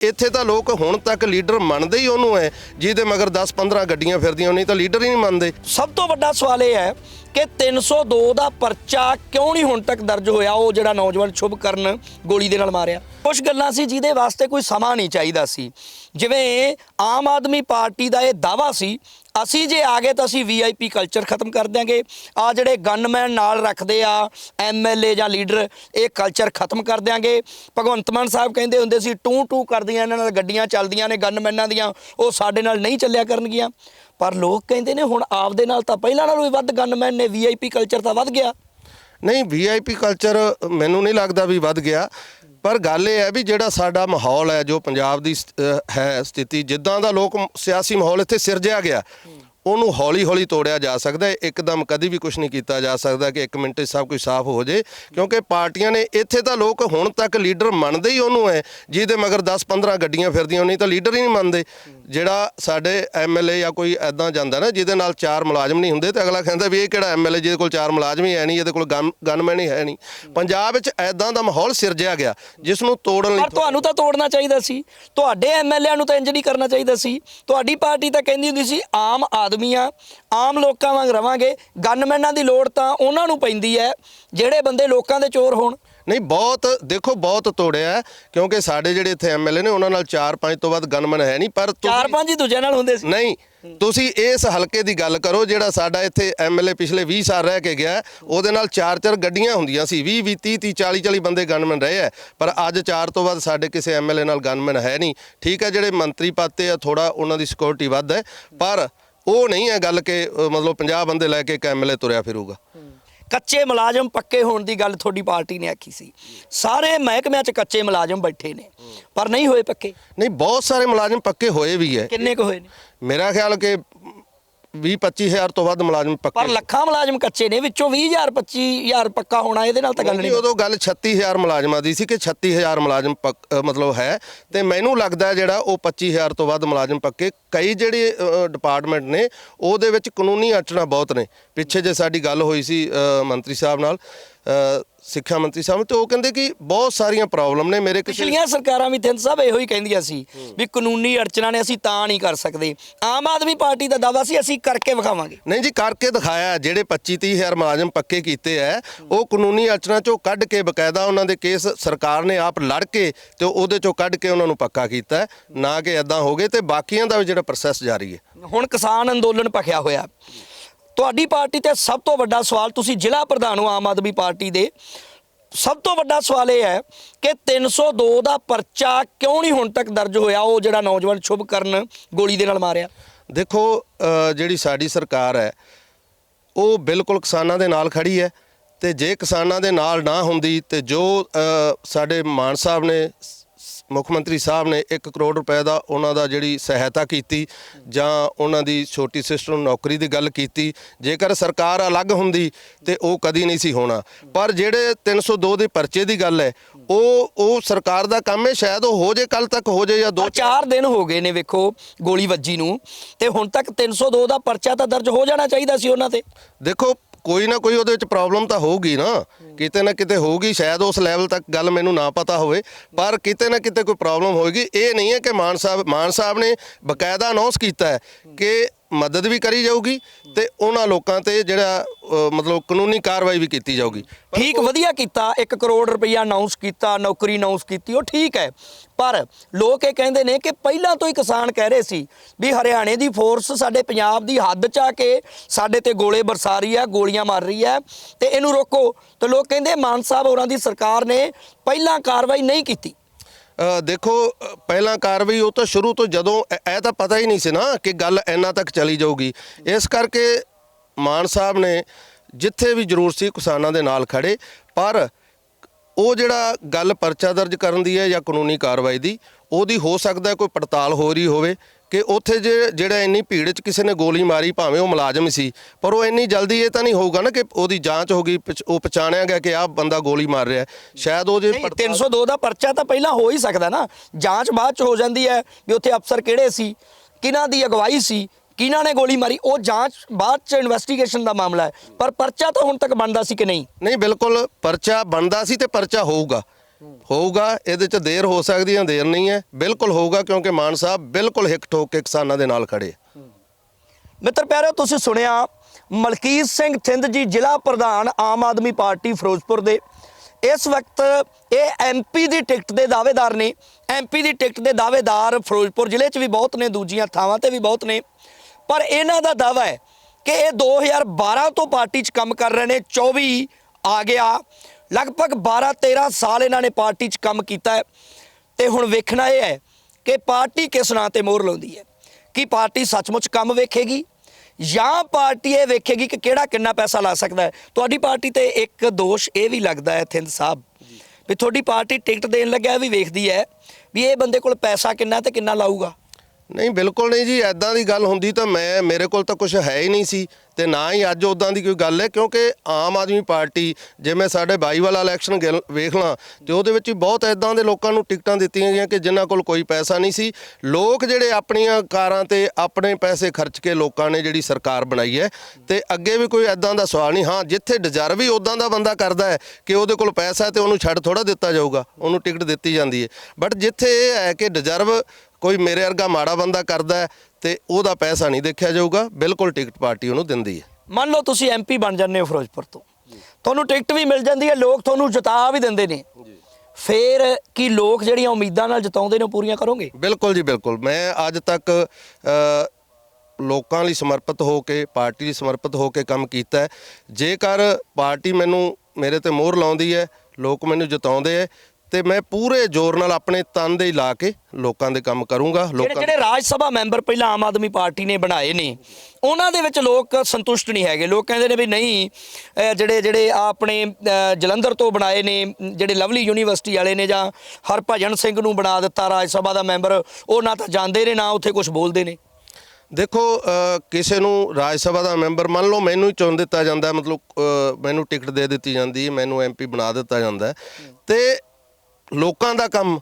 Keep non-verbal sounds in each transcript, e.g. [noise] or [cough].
ਇੱਥੇ ਤਾਂ ਲੋਕ ਹੁਣ ਤੱਕ ਲੀਡਰ ਮੰਨਦੇ ਹੀ ਉਹਨੂੰ ਹੈ ਜਿਹਦੇ ਮਗਰ 10-15 ਗੱਡੀਆਂ ਫਿਰਦੀਆਂ, ਨਹੀਂ ਤਾਂ ਲੀਡਰ ਹੀ ਨਹੀਂ ਮੰਨਦੇ। ਸਭ ਤੋਂ ਵੱਡਾ ਸਵਾਲ ਇਹ ਹੈ ਕਿ 302 ਦਾ ਪਰਚਾ ਕਿਉਂ ਨਹੀਂ ਹੁਣ ਤੱਕ ਦਰਜ ਹੋਇਆ? ਉਹ ਜਿਹੜਾ ਨੌਜਵਾਨ ਸ਼ੁਭ ਕਰਨ ਗੋਲੀ ਦੇ ਨਾਲ ਮਾਰਿਆ। ਕੁਝ ਗੱਲਾਂ ਸੀ ਜਿਹਦੇ ਵਾਸਤੇ ਕੋਈ ਸਮਾਂ ਨਹੀਂ ਚਾਹੀਦਾ ਸੀ। ਜਿਵੇਂ ਆਮ ਆਦਮੀ ਪਾਰਟੀ ਦਾ ਇਹ ਦਾਵਾ ਸੀ, ਅਸੀਂ ਜੇ ਆ ਗਏ ਤਾਂ ਅਸੀਂ ਵੀਆਈਪੀ ਕਲਚਰ ਖਤਮ ਕਰ ਦਿਆਂਗੇ। ਆ ਜਿਹੜੇ ਗਨਮੈਨ ਨਾਲ ਰੱਖਦੇ ਆ ਐਮਐਲਏ ਜਾਂ ਲੀਡਰ ਇਹ ਕਲਚਰ ਖਤਮ ਕਰ ਦਿਆਂਗੇ। ਭਗਵੰਤ ਮਾਨ ਸਾਹਿਬ ਕਹਿੰਦੇ ਹੁੰਦੇ ਸੀ ਟੂ ਟੂ ਕਰਦੀਆਂ, ਇਹਨਾਂ ਨਾਲ ਗੱਡੀਆਂ ਚੱਲਦੀਆਂ ਨੇ ਗਨਮੈਨਾਂ ਦੀਆਂ, ਉਹ ਸਾਡੇ ਨਾਲ ਨਹੀਂ ਚੱਲਿਆ ਕਰਨਗੀਆਂ। ਪਰ ਲੋਕ ਕਹਿੰਦੇ ਨੇ ਹੁਣ ਆਪਦੇ ਨਾਲ ਤਾਂ ਪਹਿਲਾਂ ਨਾਲੋਂ ਵੀ ਵੱਧ ਗਨਮੈਨ ਨੇ ਵੀਆਈਪੀ ਕਲਚਰ ਤਾਂ ਵੱਧ ਗਿਆ। ਨਹੀਂ ਵੀਆਈਪੀ ਕਲਚਰ ਮੈਨੂੰ ਨਹੀਂ ਲੱਗਦਾ ਵੀ ਵੱਧ ਗਿਆ। ਪਰ ਗੱਲ ਇਹ ਹੈ ਵੀ ਜਿਹੜਾ ਸਾਡਾ ਮਾਹੌਲ ਹੈ, ਜੋ ਪੰਜਾਬ ਦੀ ਹੈ ਸਥਿਤੀ, ਜਿੱਦਾਂ ਦਾ ਲੋਕ ਸਿਆਸੀ ਮਾਹੌਲ ਇੱਥੇ ਸਿਰਜਿਆ ਗਿਆ ਉਹਨੂੰ ਹੌਲੀ ਹੌਲੀ ਤੋੜਿਆ ਜਾ ਸਕਦਾ ਹੈ। ਇੱਕਦਮ ਕਦੀ ਵੀ ਕੁਝ ਨਹੀਂ ਕੀਤਾ ਜਾ ਸਕਦਾ ਕਿ ਇੱਕ ਮਿੰਟ 'ਚ ਸਭ ਕੁਝ ਸਾਫ਼ ਹੋ ਜੇ। ਕਿਉਂਕਿ ਪਾਰਟੀਆਂ ਨੇ ਇੱਥੇ ਤਾਂ ਲੋਕ ਹੁਣ ਤੱਕ ਲੀਡਰ ਮੰਨਦੇ ਹੀ ਉਹਨੂੰ ਹੈ ਜਿਹਦੇ ਮਗਰ 10-15 ਗੱਡੀਆਂ ਫਿਰਦੀਆਂ ਨਹੀਂ ਤਾਂ ਲੀਡਰ ਹੀ ਨਹੀਂ ਮੰਨਦੇ। ਜਿਹੜਾ ਸਾਡੇ ਐਮਐਲਏ ਜਾਂ ਕੋਈ ਐਦਾਂ ਜਾਂਦਾ ਨਾ, ਜਿਹਦੇ ਨਾਲ ਚਾਰ ਮੁਲਾਜ਼ਮ ਨਹੀਂ ਹੁੰਦੇ ਤੇ ਅਗਲਾ ਕਹਿੰਦਾ ਵੀ ਇਹ ਕਿਹੜਾ ਐਮਐਲਏ ਜਿਹਦੇ ਕੋਲ ਚਾਰ ਮੁਲਾਜ਼ਮ ਹੀ ਹੈ ਨਹੀਂ, ਇਹਦੇ ਕੋਲ ਗਨਮੈਨ ਹੀ ਹੈ ਨਹੀਂ। ਪੰਜਾਬ ਵਿੱਚ ਐਦਾਂ ਦਾ ਮਾਹੌਲ ਸਿਰਜਿਆ ਗਿਆ, ਜਿਸ ਨੂੰ ਤੋੜਨ ਲਈ ਪਰ ਤੁਹਾਨੂੰ ਤਾਂ ਤੋੜਨਾ ਚਾਹੀਦਾ ਸੀ। ਤੁਹਾਡੇ ਐਮਐਲਏ ਨੂੰ ਤਾਂ ਇੰਜ ਨਹੀਂ ਕਰਨਾ ਚਾਹੀਦਾ ਸੀ। ਤੁਹਾਡੀ ਪਾਰਟੀ ਤਾਂ ਕਹਿੰਦੀ ਹੁੰਦੀ ਸੀ, ਆਮ ਆਦਮੀਆਂ ਆਮ ਲੋਕਾਂ ਵਾਂਗ ਰਵਾਂਗੇ। ਗਨਮੈਨਾਂ ਦੀ ਲੋੜ ਤਾਂ ਉਹਨਾਂ ਨੂੰ ਪੈਂਦੀ ਹੈ ਜਿਹੜੇ ਬੰਦੇ ਲੋਕਾਂ ਦੇ ਚੋਰ ਹੋਣ। ਨਹੀਂ ਬਹੁਤ ਦੇਖੋ ਬਹੁਤ ਤੋੜਿਆ ਕਿਉਂਕਿ ਸਾਡੇ ਜਿਹੜੇ ਇੱਥੇ ਐਮਐਲਏ ਨੇ ਉਹਨਾਂ ਨਾਲ 4-5 ਤੋਂ ਵੱਧ ਗਨਮੈਨ ਹੈ ਨਹੀਂ ਪਰ ਤੁਸੀਂ- ਚਾਰ ਪੰਜ ਹੀ ਦੂਜਿਆਂ ਨਾਲ ਹੁੰਦੇ ਸੀ। ਨਹੀਂ ਤੁਸੀਂ ਇਸ ਹਲਕੇ ਦੀ ਗੱਲ ਕਰੋ ਜਿਹੜਾ ਸਾਡਾ ਇੱਥੇ ਐਮਐਲਏ ਪਿਛਲੇ 20 ਸਾਲ ਰਹਿ ਕੇ ਗਿਆ ਹੈ, ਉਹਦੇ ਨਾਲ ਚਾਰ ਚਾਰ ਗੱਡੀਆਂ ਹੁੰਦੀਆਂ ਸੀ 20 20 30 30 40 40 ਬੰਦੇ ਗਨਮੈਨ ਰਹੇ ਹੈ ਪਰ ਅੱਜ ਚਾਰ ਤੋਂ ਵੱਧ ਸਾਡੇ ਕਿਸੇ ਐਮਐਲਏ ਨਾਲ ਗਨਮੈਨ ਹੈ ਨਹੀਂ। ਠੀਕ ਹੈ ਜਿਹੜੇ ਮੰਤਰੀ ਪਦ ਤੇ ਆ ਥੋੜਾ ਉਹਨਾਂ ਦੀ ਸਿਕਿਉਰਿਟੀ ਵੱਧ ਹੈ ਪਰ ਉਹ ਨਹੀਂ ਹੈ ਗੱਲ ਕਿ ਅ, ਮਤਲਬ 50 ਬੰਦੇ ਲੈ ਕੇ ਇੱਕ ਐਮਐਲਏ ਤੁਰਿਆ ਫਿਰੂਗਾ। ਕੱਚੇ ਮੁਲਾਜ਼ਮ ਪੱਕੇ ਹੋਣ ਦੀ ਗੱਲ ਤੁਹਾਡੀ ਪਾਰਟੀ ਨੇ ਆਖੀ ਸੀ। ਸਾਰੇ ਮਹਿਕਮਿਆਂ 'ਚ ਕੱਚੇ ਮੁਲਾਜ਼ਮ ਬੈਠੇ ਨੇ ਪਰ ਨਹੀਂ ਹੋਏ ਪੱਕੇ। ਨਹੀਂ ਬਹੁਤ ਸਾਰੇ ਮੁਲਾਜ਼ਮ ਪੱਕੇ ਹੋਏ ਵੀ ਹੈ। ਕਿੰਨੇ ਕੁ ਹੋਏ ਨੇ? ਮੇਰਾ ਖਿਆਲ ਕਿ 20 25000 ਤੋਂ ਵੱਧ ਮੁਲਾਜ਼ਮ ਪਰ ਪੱਕੇ ਲੱਖਾਂ ਮੁਲਾਜ਼ਮ ਕੱਚੇ ਨੇ ਵਿੱਚੋਂ 20000 25000 ਪੱਕਾ ਹੋਣਾ ਇਹਦੇ ਨਾਲ ਤਾਂ ਗੱਲ ਨਹੀਂ। ਉਦੋਂ ਗੱਲ 36000 ਮੁਲਾਜ਼ਮਾਂ ਦੀ ਸੀ ਕਿ 36000 ਮੁਲਾਜ਼ਮ ਮਤਲਬ ਹੈ। ਤੇ ਮੈਨੂੰ ਲੱਗਦਾ ਜਿਹੜਾ ਉਹ 25000 ਤੋਂ ਵੱਧ ਮੁਲਾਜ਼ਮ ਪੱਕੇ ਕਈ ਜਿਹੜੇ ਡਿਪਾਰਟਮੈਂਟ ਨੇ ਉਹਦੇ ਵਿੱਚ ਕਾਨੂੰਨੀ ਅੜਚਣਾ ਬਹੁਤ ਨੇ। ਪਿੱਛੇ ਜੇ ਸਾਡੀ ਗੱਲ ਹੋਈ ਸੀ ਮੰਤਰੀ ਸਾਹਿਬ ਨਾਲ ਸਿੱਖਿਆ ਮੰਤਰੀ ਸਾਹਿਬ ਤੇ ਉਹ ਕਹਿੰਦੇ ਕਿ ਬਹੁਤ ਸਾਰੀਆਂ ਪ੍ਰੋਬਲਮ ਨੇ ਮੇਰੇ ਕਿਸੇ ਪਿਛਲੀਆਂ ਸਰਕਾਰਾਂ ਵੀ ਤਿੰਨ ਸਭ ਇਹੋ ਹੀ ਕਹਿੰਦੀਆਂ ਸੀ ਵੀ ਕਾਨੂੰਨੀ ਅੜਚਨਾਂ ਨੇ ਅਸੀਂ ਤਾਂ ਨਹੀਂ ਕਰ ਸਕਦੇ। ਆਮ ਆਦਮੀ ਪਾਰਟੀ ਦਾ ਦਾਵਾ ਸੀ ਅਸੀਂ ਕਰਕੇ ਵਿਖਾਵਾਂਗੇ। ਨਹੀਂ ਜੀ ਕਰਕੇ ਦਿਖਾਇਆ ਜਿਹੜੇ 25 30000 ਮੁਲਾਜ਼ਮ ਪੱਕੇ ਕੀਤੇ ਐ ਉਹ ਕਾਨੂੰਨੀ ਅੜਚਣਾ ਚੋਂ ਕੱਢ ਕੇ ਬਕਾਇਦਾ ਉਹਨਾਂ ਦੇ ਕੇਸ ਸਰਕਾਰ ਨੇ ਆਪ ਲੜ ਕੇ ਤੇ ਉਹਦੇ ਚੋਂ ਕੱਢ ਕੇ ਉਹਨਾਂ ਨੂੰ ਪੱਕਾ ਕੀਤਾ। ਨਾ ਕਿ ਐਦਾਂ ਹੋ ਗਏ ਤੇ ਬਾਕੀਆਂ ਦਾ ਵੀ ਜਿਹੜਾ ਪ੍ਰੋਸੈਸ ਜਾਰੀ ਹੈ। ਹੁਣ ਕਿਸਾਨ ਅੰਦੋਲਨ ਭਖਿਆ ਹੋਇਆ। ਤੁਹਾਡੀ ਪਾਰਟੀ ਤੇ ਸਭ ਤੋਂ ਵੱਡਾ ਸਵਾਲ ਤੁਸੀਂ ਜ਼ਿਲ੍ਹਾ ਪ੍ਰਧਾਨ ਹੋ ਆਮ ਆਦਮੀ ਪਾਰਟੀ ਦੇ। ਸਭ ਤੋਂ ਵੱਡਾ ਸਵਾਲ ਇਹ ਹੈ ਕਿ 302 ਦਾ ਪਰਚਾ ਕਿਉਂ ਨਹੀਂ ਹੁਣ ਤੱਕ ਦਰਜ ਹੋਇਆ? ਉਹ ਜਿਹੜਾ ਨੌਜਵਾਨ ਸ਼ੁਭ ਕਰਨ ਗੋਲੀ ਦੇ ਨਾਲ ਮਾਰਿਆ। ਦੇਖੋ ਜਿਹੜੀ ਸਾਡੀ ਸਰਕਾਰ ਹੈ, ਉਹ ਬਿਲਕੁਲ ਕਿਸਾਨਾਂ ਦੇ ਨਾਲ ਖੜੀ ਹੈ ਤੇ ਜੇ ਕਿਸਾਨਾਂ ਦੇ ਨਾਲ ਨਾ ਹੁੰਦੀ ਤੇ ਜੋ ਸਾਡੇ ਮਾਨ ਸਾਹਿਬ ਨੇ ਮੁੱਖ ਮੰਤਰੀ ਸਾਹਿਬ ਨੇ 1 ਕਰੋੜ ਰੁਪਏ ਦਾ ਉਹਨਾਂ ਦਾ ਜਿਹੜੀ ਸਹਾਇਤਾ ਕੀਤੀ ਜਾਂ ਉਹਨਾਂ ਦੀ ਛੋਟੀ ਸਿਸਟਰ ਨੂੰ ਨੌਕਰੀ ਦੀ ਗੱਲ ਕੀਤੀ। ਜੇਕਰ ਸਰਕਾਰ ਅਲੱਗ ਹੁੰਦੀ ਤੇ ਉਹ ਕਦੀ ਨਹੀਂ ਸੀ ਹੋਣਾ। ਪਰ ਜਿਹੜੇ 302 ਦੇ ਪਰਚੇ ਦੀ ਗੱਲ ਹੈ ਉਹ ਉਹ ਸਰਕਾਰ ਦਾ ਕੰਮ ਹੈ ਸ਼ਾਇਦ ਉਹ ਹੋ ਜੇ ਕੱਲ ਤੱਕ ਹੋ ਜੇ ਜਾਂ ਦੋ 4 ਦਿਨ ਹੋ ਗਏ ਨੇ ਵੇਖੋ ਗੋਲੀ ਵੱਜੀ ਨੂੰ। ਤੇ ਹੁਣ ਤੱਕ 302 ਦਾ ਪਰਚਾ ਤਾਂ ਦਰਜ ਹੋ ਜਾਣਾ ਚਾਹੀਦਾ ਸੀ ਉਹਨਾਂ ਤੇ। ਦੇਖੋ ਕੋਈ ਨਾ ਕੋਈ ਉਹਦੇ ਵਿੱਚ ਪ੍ਰੋਬਲਮ ਤਾਂ ਹੋਊਗੀ ਨਾ। ਕਿਤੇ ਨਾ ਕਿਤੇ ਹੋਊਗੀ, ਸ਼ਾਇਦ ਉਸ ਲੈਵਲ ਤੱਕ ਗੱਲ ਮੈਨੂੰ ਨਾ ਪਤਾ ਹੋਵੇ, ਪਰ ਕਿਤੇ ਨਾ ਕਿਤੇ ਕੋਈ ਪ੍ਰੋਬਲਮ ਹੋਏਗੀ। ਇਹ ਨਹੀਂ ਹੈ ਕਿ ਮਾਨ ਸਾਹਿਬ ਮਾਨ ਸਾਹਿਬ ਨੇ ਬਕਾਇਦਾ ਅਨਾਉਂਸ ਕੀਤਾ ਹੈ ਕਿ ਮਦਦ ਵੀ ਕਰੀ ਜਾਊਗੀ ਤੇ ਉਹਨਾਂ ਲੋਕਾਂ ਤੇ ਜਿਹੜਾ ਅ, ਮਤਲਬ ਕਾਨੂੰਨੀ ਕਾਰਵਾਈ ਵੀ ਕੀਤੀ ਜਾਊਗੀ। ਠੀਕ ਵਧੀਆ ਕੀਤਾ 1 ਕਰੋੜ ਰੁਪਈਆ ਅਨਾਉਂਸ ਕੀਤਾ ਨੌਕਰੀ ਅਨਾਉਂਸ ਕੀਤੀ ਉਹ ਠੀਕ ਹੈ। ਪਰ ਲੋਕ ਇਹ ਕਹਿੰਦੇ ਨੇ ਕਿ ਪਹਿਲਾਂ ਤੋਂ ਹੀ ਕਿਸਾਨ ਕਹਿ ਰਹੇ ਸੀ ਵੀ ਹਰਿਆਣੇ ਦੀ ਫੋਰਸ ਸਾਡੇ ਪੰਜਾਬ ਦੀ ਹੱਦ 'ਚ ਆ ਕੇ ਸਾਡੇ ਤੇ ਗੋਲੇ ਬਰਸਾ ਰਹੀ ਹੈ ਗੋਲੀਆਂ ਮਾਰ ਰਹੀ ਹੈ ਤੇ ਇਹਨੂੰ ਰੋਕੋ। ਤੇ ਲੋਕ ਕਹਿੰਦੇ ਮਾਨ ਸਾਹਿਬ ਹੋਰਾਂ ਦੀ ਸਰਕਾਰ ਨੇ ਪਹਿਲਾਂ ਕਾਰਵਾਈ ਨਹੀਂ ਕੀਤੀ। ਦੇਖੋ ਪਹਿਲਾਂ ਕਾਰਵਾਈ ਉਹ ਤਾਂ ਸ਼ੁਰੂ ਤੋਂ ਜਦੋਂ ਇਹ ਇਹ ਤਾਂ ਪਤਾ ਹੀ ਨਹੀਂ ਸੀ ਨਾ ਕਿ ਗੱਲ ਇੰਨਾ ਤੱਕ ਚਲੀ ਜਾਊਗੀ। ਇਸ ਕਰਕੇ ਮਾਨ ਸਾਹਿਬ ਨੇ ਜਿੱਥੇ ਵੀ ਜ਼ਰੂਰ ਸੀ ਕਿਸਾਨਾਂ ਦੇ ਨਾਲ ਖੜੇ ਪਰ ਉਹ ਜਿਹੜਾ ਗੱਲ ਪਰਚਾ ਦਰਜ ਕਰਨ ਦੀ ਹੈ ਜਾਂ ਕਾਨੂੰਨੀ ਕਾਰਵਾਈ ਦੀ, ਉਹਦੀ ਹੋ ਸਕਦਾ ਕੋਈ ਪੜਤਾਲ ਹੋ ਰਹੀ ਹੋਵੇ। ਕਿ ਉੱਥੇ ਜੇ ਜਿਹੜਾ ਇੰਨੀ ਭੀੜ 'ਚ ਕਿਸੇ ਨੇ ਗੋਲੀ ਮਾਰੀ ਭਾਵੇਂ ਉਹ ਮੁਲਾਜ਼ਮ ਸੀ ਪਰ ਉਹ ਇੰਨੀ ਜਲਦੀ ਇਹ ਤਾਂ ਨਹੀਂ ਹੋਊਗਾ ਨਾ ਕਿ ਉਹਦੀ ਜਾਂਚ ਹੋ ਗਈ ਪਛ- ਉਹ ਪਛਾਣਿਆ ਗਿਆ ਕਿ ਆਹ ਬੰਦਾ ਗੋਲੀ ਮਾਰ ਰਿਹਾ ਹੈ। ਸ਼ਾਇਦ ਉਹ ਜੇ ਨਹੀਂ ਪੜਤਾਲ- 302 ਦਾ ਪਰਚਾ ਤਾਂ ਪਹਿਲਾਂ ਹੋ ਹੀ ਸਕਦਾ ਨਾ। ਜਾਂਚ ਬਾਅਦ ਚ ਹੋ ਜਾਂਦੀ ਹੈ ਵੀ ਉੱਥੇ ਅਫਸਰ ਕਿਹੜੇ ਸੀ ਕਿਹਨਾਂ ਦੀ ਅਗਵਾਈ ਸੀ ਕਿਹਨਾਂ ਨੇ ਗੋਲੀ ਮਾਰੀ ਉਹ ਜਾਂਚ ਬਾਅਦ ਚ ਇਨਵੈਸਟੀਗੇਸ਼ਨ ਦਾ ਮਾਮਲਾ ਹੈ। ਪਰ ਪਰਚਾ ਤਾਂ ਹੁਣ ਤੱਕ ਬਣਦਾ ਸੀ ਕਿ ਨਹੀਂ? ਨਹੀਂ ਬਿਲਕੁਲ ਪਰਚਾ ਬਣਦਾ ਸੀ ਤੇ ਪਰਚਾ ਹੋਊਗਾ। ਹੋਊਗਾ, ਇਹਦੇ ਚ ਦੇਰ ਹੋ ਸਕਦੀ ਹੈ ਦੇਰ ਨਹੀਂ ਹੈ। ਬਿਲਕੁਲ ਹੋਊਗਾ ਕਿਉਂਕਿ ਮਾਨ ਸਾਹਿਬ ਬਿਲਕੁਲ ਹਿੱਕ ਠੋਕ ਕੇ ਕਿਸਾਨਾਂ ਦੇ ਨਾਲ ਖੜੇ ਮਿੱਤਰ ਪਿਆਰਿਓ, ਤੁਸੀਂ ਸੁਣਿਆ ਮਲਕੀਤ ਸਿੰਘ ਥਿੰਦ ਜੀ, ਜ਼ਿਲ੍ਹਾ ਪ੍ਰਧਾਨ ਆਮ ਆਦਮੀ ਪਾਰਟੀ ਫਿਰੋਜ਼ਪੁਰ ਦੇ। ਇਸ ਵਕਤ ਇਹ ਐਮਪੀ ਦੀ ਟਿਕਟ ਦੇ ਦਾਅਵੇਦਾਰ ਨੇ। ਐਮਪੀ ਦੀ ਟਿਕਟ ਦੇ ਦਾਅਵੇਦਾਰ ਫਿਰੋਜ਼ਪੁਰ ਜ਼ਿਲ੍ਹੇ 'ਚ ਵੀ ਬਹੁਤ ਨੇ, ਦੂਜੀਆਂ ਥਾਵਾਂ ਤੇ ਵੀ ਬਹੁਤ ਨੇ। ਪਰ ਇਹਨਾਂ ਦਾ ਦਾਅਵਾ ਹੈ ਕਿ ਇਹ 2012 ਤੋਂ ਪਾਰਟੀ 'ਚ ਕੰਮ ਕਰ ਰਹੇ ਨੇ 24 ਆ ਗਿਆ। ਲਗਭਗ 12 13 ਸਾਲ ਇਹਨਾਂ ਨੇ ਪਾਰਟੀ 'ਚ ਕੰਮ ਕੀਤਾ ਹੈ। ਤੇ ਹੁਣ ਵੇਖਣਾ ਇਹ ਹੈ ਕਿ ਪਾਰਟੀ ਕਿਸ ਨਾਂ ਤੇ ਮੋਹਰ ਲਾਉਂਦੀ ਹੈ। ਕੀ ਪਾਰਟੀ ਸੱਚਮੁੱਚ ਕੰਮ ਵੇਖੇਗੀ? ਜਾਂ ਪਾਰਟੀ ਇਹ ਵੇਖੇਗੀ ਕਿ ਕਿਹੜਾ ਕਿੰਨਾ ਪੈਸਾ ਲਾ ਸਕਦਾ ਹੈ? ਤੁਹਾਡੀ ਪਾਰਟੀ ਤੇ ਇੱਕ ਦੋਸ਼ ਇਹ ਵੀ ਲੱਗਦਾ ਹੈ, ਥਿੰਦ ਸਾਹਿਬ, ਵੀ ਤੁਹਾਡੀ ਪਾਰਟੀ ਟਿਕਟ ਦੇਣ ਲੱਗਿਆ ਵੀ ਵੇਖਦੀ ਹੈ ਵੀ ਇਹ ਬੰਦੇ ਕੋਲ ਪੈਸਾ ਕਿੰਨਾ ਤੇ ਕਿੰਨਾ ਲਾਊਗਾ। ਨਹੀਂ, ਬਿਲਕੁਲ ਨਹੀਂ ਜੀ ਐਦਾਂ ਦੀ ਗੱਲ ਹੁੰਦੀ ਤਾਂ ਮੈਂ, ਮੇਰੇ ਕੋਲ ਤਾਂ ਕੁਝ ਹੈ ਹੀ ਨਹੀਂ ਸੀ ਤੇ ਨਾ ਹੀ ਅੱਜ ਉਦਾਂ ਦੀ ਕੋਈ ਗੱਲ ਹੈ, ਕਿਉਂਕਿ ਆਮ ਆਦਮੀ ਪਾਰਟੀ ਜਿਵੇਂ ਸਾਡੇ ਬਾਈ ਵਾਲਾ ਇਲੈਕਸ਼ਨ ਗਿਲ- ਵੇਖ ਲਾਂ, ਤੇ ਉਹਦੇ ਵਿੱਚ ਵੀ ਬਹੁਤ ਐਦਾਂ ਦੇ ਲੋਕਾਂ ਨੂੰ ਟਿਕਟਾਂ ਦਿੱਤੀਆਂ ਗਈਆਂ ਕਿ ਜਿਨ੍ਹਾਂ ਕੋਲ ਕੋਈ ਪੈਸਾ ਨਹੀਂ ਸੀ। ਲੋਕ ਜਿਹੜੇ ਆਪਣੀਆਂ ਕਾਰਾਂ ਤੇ ਆਪਣੇ ਪੈਸੇ ਖਰਚ ਕੇ ਲੋਕਾਂ ਨੇ ਜਿਹੜੀ ਸਰਕਾਰ ਬਣਾਈ ਹੈ, ਤੇ ਅੱਗੇ ਵੀ ਕੋਈ ਐਦਾਂ ਦਾ ਸਵਾਲ ਨਹੀਂ, ਹਾਂ, ਜਿੱਥੇ ਡਿਜ਼ਰਵ ਹੀ ਉਦਾਂ ਦਾ ਬੰਦਾ ਕਰਦਾ ਹੈ ਕਿ ਉਹਦੇ ਕੋਲ ਪੈਸਾ ਹੈ ਤੇ ਉਹਨੂੰ ਛੱਡ ਥੋੜਾ ਦਿੱਤਾ ਜਾਊਗਾ, ਉਹਨੂੰ ਟਿਕਟ ਦਿੱਤੀ ਜਾਂਦੀ ਹੈ। ਬਟ ਜਿੱਥੇ ਇਹ ਹੈ ਕਿ ਡਿਜ਼ਰਵ ਕੋਈ ਮੇਰੇ ਵਰਗਾ ਮਾੜਾ ਬੰਦਾ ਕਰਦਾ ਤੇ ਉਹਦਾ ਪੈਸਾ ਨਹੀਂ ਦੇਖਿਆ ਜਾਊਗਾ ਬਿਲਕੁਲ ਟਿਕਟ ਪਾਰਟੀ ਉਹਨੂੰ ਦਿੰਦੀ ਹੈ। ਮੰਨ ਲਓ ਤੁਸੀਂ ਐਮਪੀ ਬਣ ਜਾਂਦੇ ਹੋ ਫਿਰੋਜ਼ਪੁਰ ਤੋਂ। ਤੁਹਾਨੂੰ ਟਿਕਟ ਵੀ ਮਿਲ ਜਾਂਦੀ ਹੈ ਲੋਕ ਤੁਹਾਨੂੰ ਜਿਤਾ ਵੀ ਦਿੰਦੇ ਨੇ। ਫੇਰ ਕੀ ਲੋਕ ਜਿਹੜੀਆਂ ਉਮੀਦਾਂ ਨਾਲ ਜਿਤਾਉਂਦੇ ਨੇ ਪੂਰੀਆਂ ਕਰੋਗੇ? ਬਿਲਕੁਲ ਜੀ ਬਿਲਕੁਲ। ਮੈਂ ਅੱਜ ਤੱਕ ਲੋਕਾਂ ਲਈ ਸਮਰਪਿਤ ਹੋ ਕੇ ਪਾਰਟੀ ਲਈ ਸਮਰਪਿਤ ਹੋ ਕੇ ਕੰਮ ਕੀਤਾ ਜੇਕਰ ਪਾਰਟੀ ਮੈਨੂੰ ਮੇਰੇ ਤੇ ਮੋਹਰ ਲਾਉਂਦੀ ਹੈ ਲੋਕ ਮੈਨੂੰ ਜਿਤਾਉਂਦੇ ਹੈ ਤੇ ਮੈਂ ਪੂਰੇ ਜ਼ੋਰ ਨਾਲ ਆਪਣੇ ਤਨ ਦੇ ਲਾ ਕੇ ਲੋਕਾਂ ਦੇ ਕੰਮ ਕਰੂੰਗਾ ਜਿਹੜੇ ਲੋਕਾਂ ਜਿਹੜੇ ਰਾਜ ਸਭਾ ਮੈਂਬਰ ਪਹਿਲਾਂ ਆਮ ਆਦਮੀ ਪਾਰਟੀ ਨੇ ਬਣਾਏ ਨੇ ਉਹਨਾਂ ਦੇ ਵਿੱਚ ਲੋਕ ਸੰਤੁਸ਼ਟ ਨਹੀਂ ਹੈਗੇ। ਲੋਕ ਕਹਿੰਦੇ ਨੇ ਵੀ ਨਹੀਂ ਅਹ ਜਿਹੜੇ ਜਿਹੜੇ ਆ ਆਪਣੇ ਅਹ ਜਲੰਧਰ ਤੋਂ ਬਣਾਏ ਨੇ ਜਿਹੜੇ ਲਵਲੀ ਯੂਨੀਵਰਸਿਟੀ ਵਾਲੇ ਨੇ ਜਾਂ ਹਰਭਜਨ ਸਿੰਘ ਨੂੰ ਬਣਾ ਦਿੱਤਾ ਰਾਜ ਸਭਾ ਦਾ ਮੈਂਬਰ ਉਹ ਨਾ ਤਾਂ ਜਾਂਦੇ ਨੇ ਨਾ ਉੱਥੇ ਕੁਝ ਬੋਲਦੇ ਨੇ। ਦੇਖੋ ਅ, ਕਿਸੇ ਨੂੰ ਰਾਜ ਸਭਾ ਦਾ ਮੈਂਬਰ ਮੰਨ ਲਓ ਮੈਨੂੰ ਹੀ ਚੁਣ ਦਿੱਤਾ ਜਾਂਦਾ ਮਤਲਬ ਅ, ਮੈਨੂੰ ਟਿਕਟ ਦੇ ਦਿੱਤੀ ਜਾਂਦੀ ਹੈ ਮੈਨੂੰ ਐਮਪੀ ਬਣਾ ਦਿੱਤਾ ਜਾਂਦਾ। ਹੈ, ਤੇ ਲੋਕਾਂ ਦਾ ਕੰਮ,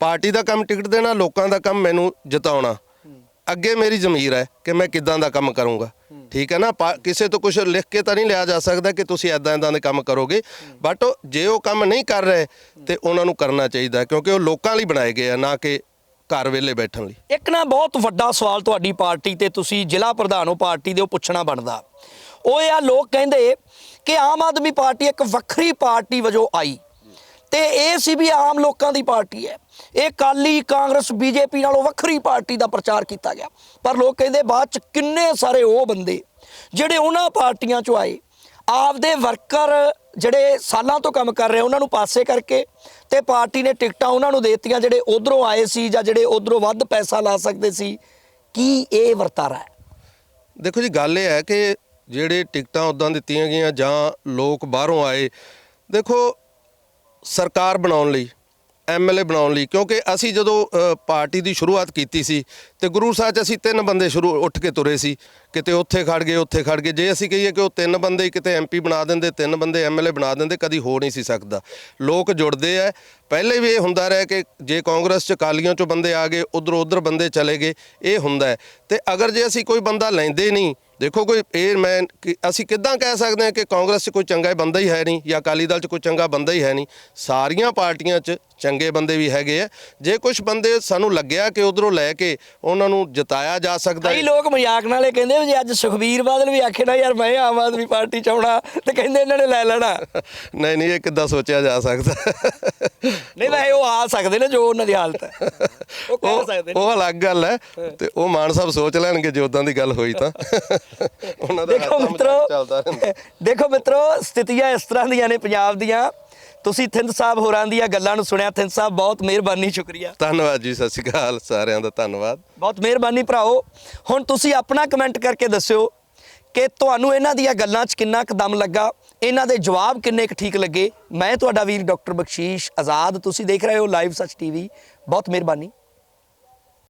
ਪਾਰਟੀ ਦਾ ਕੰਮ ਟਿਕਟ ਦੇਣਾ, ਲੋਕਾਂ ਦਾ ਕੰਮ ਮੈਨੂੰ ਜਿਤਾਉਣਾ। ਅੱਗੇ ਮੇਰੀ ਜ਼ਮੀਰ ਹੈ ਕਿ ਮੈਂ ਕਿੱਦਾਂ ਦਾ ਕੰਮ ਕਰੂੰਗਾ। ਠੀਕ ਹੈ ਨਾ? ਪਾ- ਕਿਸੇ ਤੋਂ ਕੁਝ ਲਿਖ ਕੇ ਤਾਂ ਨਹੀਂ ਲਿਆ ਜਾ ਸਕਦਾ ਕਿ ਤੁਸੀਂ ਐਦਾਂ ਐਦਾਂ ਦੇ ਕੰਮ ਕਰੋਗੇ। ਬਟ ਜੇ ਉਹ ਕੰਮ ਨਹੀਂ ਕਰ ਰਹੇ, ਤੇ ਉਹਨਾਂ ਨੂੰ ਕਰਨਾ ਚਾਹੀਦਾ ਕਿਉਂਕਿ ਉਹ ਲੋਕਾਂ ਲਈ ਬਣਾਏ ਗਏ ਆ, ਨਾ ਕਿ ਘਰ ਵੇਲੇ ਬੈਠਣ ਲਈ। ਇੱਕ ਨਾ ਬਹੁਤ ਵੱਡਾ ਸਵਾਲ ਤੁਹਾਡੀ ਪਾਰਟੀ ਤੇ ਤੁਸੀਂ ਜ਼ਿਲ੍ਹਾ ਪ੍ਰਧਾਨ ਹੋ, ਪਾਰਟੀ ਦੇ ਉਹ ਪੁੱਛਣਾ ਬਣਦਾ। ਉਹ ਇਹ ਆ, ਲੋਕ ਕਹਿੰਦੇ ਕਿ ਆਮ ਆਦਮੀ ਪਾਰਟੀ ਇੱਕ ਵੱਖਰੀ ਪਾਰਟੀ ਵਜੋਂ ਆਈ। ਤੇ ਇਹ ਸੀ ਵੀ ਆਮ ਲੋਕਾਂ ਦੀ ਪਾਰਟੀ ਹੈ। ਇਹ ਕਾਲੀ ਕਾਂਗਰਸ, ਬੀਜੇਪੀ ਨਾਲੋਂ ਵੱਖਰੀ ਪਾਰਟੀ ਦਾ ਪ੍ਰਚਾਰ ਕੀਤਾ ਗਿਆ। ਪਰ ਲੋਕ ਕਹਿੰਦੇ ਬਾਅਦ ਚ ਕਿੰਨੇ ਸਾਰੇ ਉਹ ਬੰਦੇ, ਜਿਹੜੇ ਉਹਨਾਂ ਪਾਰਟੀਆਂ ਚੋਂ ਆਏ, ਆਪਦੇ ਵਰਕਰ ਜਿਹੜੇ ਸਾਲਾਂ ਤੋਂ ਕੰਮ ਕਰ ਰਹੇ, ਉਹਨਾਂ ਨੂੰ ਪਾਸੇ ਕਰਕੇ ਤੇ ਪਾਰਟੀ ਨੇ ਟਿਕਟਾਂ ਉਹਨਾਂ ਨੂੰ ਦੇਤੀਆਂ, ਜਿਹੜੇ ਉਧਰੋਂ ਆਏ ਸੀ ਜਾਂ ਜਿਹੜੇ ਉਧਰੋਂ ਵੱਧ ਪੈਸਾ ਲਾ ਸਕਦੇ ਸੀ। ਕੀ ਇਹ ਵਰਤਾਰਾ ਹੈ? ਦੇਖੋ ਜੀ, ਗੱਲ ਇਹ ਹੈ ਕਿ ਜਿਹੜੇ ਟਿਕਟਾਂ ਉਦਾਂ ਦਿੱਤੀਆਂ ਗਈਆਂ ਜਾਂ ਲੋਕ ਬਾਹਰੋਂ ਆਏ, ਦੇਖੋ ਸਰਕਾਰ ਬਣਾਉਣ ਲਈ ਐਮਐਲਏ ਬਣਾਉਣ ਲਈ, ਕਿਉਂਕਿ ਅਸੀਂ ਜਦੋਂ ਪਾਰਟੀ ਦੀ ਸ਼ੁਰੂਆਤ ਕੀਤੀ ਸੀ ਤੇ ਗੁਰੂ ਸਾਹਿਬ 'ਚ ਅਸੀਂ ਤਿੰਨ ਬੰਦੇ ਸ਼ੁਰੂ ਉੱਠ ਕੇ ਤੁਰੇ ਸੀ, ਕਿਤੇ ਉੱਥੇ ਖੜ ਗਏ, ਉੱਥੇ ਖੜ ਗਏ, ਜੇ ਅਸੀਂ ਕਹੀਏ ਕਿ ਉਹ ਤਿੰਨ ਬੰਦੇ ਹੀ ਕਿਤੇ ਐਮਪੀ ਬਣਾ ਦਿੰਦੇ, ਤਿੰਨ ਬੰਦੇ ਐਮਐਲਏ ਬਣਾ ਦਿੰਦੇ, ਕਦੀ ਹੋ ਨਹੀਂ ਸੀ ਸਕਦਾ। ਲੋਕ ਜੁੜਦੇ ਆ, ਪਹਿਲੇ ਵੀ ਇਹ ਹੁੰਦਾ ਰਿਹਾ ਕਿ ਜੇ ਕਾਂਗਰਸ 'ਚ ਕਾਲੀਆਂ 'ਚੋਂ ਬੰਦੇ ਆ ਗਏ, ਉਧਰ ਉਧਰ ਬੰਦੇ ਚਲੇ ਗਏ, ਇਹ ਹੁੰਦਾ ਹੈ। ਤੇ ਅਗਰ ਜੇ ਅਸੀਂ ਕੋਈ ਬੰਦਾ ਲੈਂਦੇ ਨਹੀਂ ਦੇਖੋ ਕੋਈ ਇਹ ਮੈਂ ਅਸੀਂ ਕਿੱਦਾਂ ਕਹਿ ਸਕਦੇ ਹਾਂ ਕਿ ਕਾਂਗਰਸ 'ਚ ਕੋਈ ਚੰਗਾ ਬੰਦਾ ਹੀ ਹੈ ਨਹੀਂ ਜਾਂ ਅਕਾਲੀ ਦਲ 'ਚ ਕੋਈ ਚੰਗਾ ਬੰਦਾ ਹੀ ਹੈ ਨਹੀਂ। ਸਾਰੀਆਂ ਪਾਰਟੀਆਂ 'ਚ ਚੰਗੇ ਬੰਦੇ ਵੀ ਹੈਗੇ ਆ। ਜੇ ਕੁਝ ਬੰਦੇ ਸਾਨੂੰ ਲੱਗਿਆ ਕਿ ਉਧਰੋਂ ਲੈ ਕੇ ਉਹਨਾਂ ਨੂੰ ਜਿਤਾਇਆ ਜਾ ਸਕਦਾ ਕਈ ਹੈ। ਲੋਕ ਮਜ਼ਾਕ ਨਾਲੇ ਕਹਿੰਦੇ ਵੀ ਜੇ ਅੱਜ ਸੁਖਬੀਰ ਬਾਦਲ ਵੀ ਆਖੇ ਨਾ ਯਾਰ ਮੈਂ ਆਮ ਆਦਮੀ ਪਾਰਟੀ ਚ ਆਉਣਾ ਤੇ ਕਹਿੰਦੇ ਇਹਨਾਂ ਨੇ ਲੈ ਲੈਣਾ। [laughs] ਨਹੀਂ ਨਹੀਂ ਇਹ ਕਿੱਦਾਂ ਸੋਚਿਆ ਜਾ ਸਕਦਾ? ਨਹੀਂ ਵੈਸੇ ਉਹ ਆ ਸਕਦੇ ਨੇ ਜੋ ਉਹਨਾਂ ਦੀ ਹਾਲਤ ਹੈ। ਉਹ ਕਹਿ ਸਕਦੇ ਨੇ। ਉਹ ਅਲੱਗ ਗੱਲ ਹੈ ਤੇ ਉਹ ਮਾਨ ਸਾਹਿਬ ਸੋਚ ਲੈਣਗੇ ਜੇ ਉਦਾਂ ਦੀ ਗੱਲ ਹੋਈ ਤਾਂ। ਉਹਨਾਂ ਦਾ ਦੇਖੋ ਮਿੱਤਰੋ ਮਜ਼ਾਕ ਚੱਲਦਾ ਰਹਿੰਦਾ। ਦੇਖੋ ਮਿੱਤਰੋ ਸਥਿਤੀਆਂ ਇਸ ਤਰ੍ਹਾਂ ਦੀਆਂ ਨੇ ਪੰਜਾਬ ਦੀਆਂ। ਤੁਸੀਂ ਥਿੰਦ ਸਾਹਿਬ ਹੋਰਾਂ ਦੀਆਂ ਗੱਲਾਂ ਨੂੰ ਸੁਣਿਆ ਥਿੰਦ ਸਾਹਿਬ ਬਹੁਤ ਮਿਹਰਬਾਨੀ ਸ਼ੁਕਰੀਆ। ਧੰਨਵਾਦ ਜੀ ਸਤਿ ਸ਼੍ਰੀ ਅਕਾਲ ਸਾਰਿਆਂ ਦਾ ਧੰਨਵਾਦ। ਬਹੁਤ ਮਿਹਰਬਾਨੀ ਭਰਾਓ। ਹੁਣ ਤੁਸੀਂ ਆਪਣਾ ਕਮੈਂਟ ਕਰਕੇ ਦੱਸਿਓ ਕਿ ਤੁਹਾਨੂੰ ਇਹਨਾਂ ਦੀਆਂ ਗੱਲਾਂ 'ਚ ਕਿੰਨਾ ਕੁ ਦਮ ਲੱਗਾ। ਇਹਨਾਂ ਦੇ ਜਵਾਬ ਕਿੰਨੇ ਕੁ ਠੀਕ ਲੱਗੇ? ਮੈਂ ਤੁਹਾਡਾ ਵੀਰ ਡਾਕਟਰ ਬਖਸ਼ੀਸ਼ ਆਜ਼ਾਦ, ਤੁਸੀਂ ਦੇਖ ਰਹੇ ਹੋ ਲਾਈਵ ਸੱਚ ਟੀਵੀ। ਬਹੁਤ ਮਿਹਰਬਾਨੀ।